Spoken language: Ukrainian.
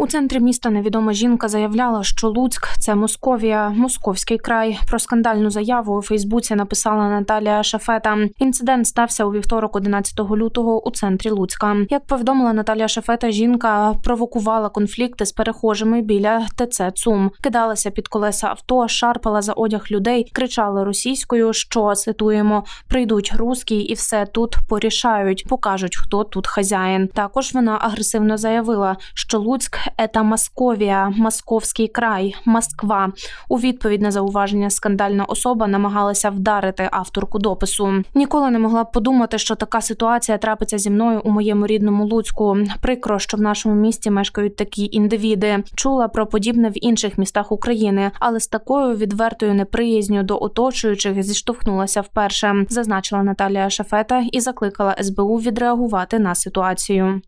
У центрі міста невідома жінка заявляла, що Луцьк це Московія, московський край. Про скандальну заяву у Фейсбуці написала Наталія Шафета. Інцидент стався у вівторок, 11 лютого, у центрі Луцька. Як повідомила Наталія Шафета, жінка провокувала конфлікти з перехожими біля ТЦ ЦУМ, кидалася під колеса авто, шарпала за одяг людей, кричала російською, що цитуємо: прийдуть русські і все тут порішають, покажуть, хто тут хазяїн. Також вона агресивно заявила, що Луцьк ета Московія, Московський край, Москва. У відповідь на зауваження скандальна особа намагалася вдарити авторку допису. Ніколи не могла б подумати, що така ситуація трапиться зі мною у моєму рідному Луцьку. Прикро, що в нашому місті мешкають такі індивіди. Чула про подібне в інших містах України, але з такою відвертою неприязню до оточуючих зіштовхнулася вперше, зазначила Наталія Шафета і закликала СБУ відреагувати на ситуацію.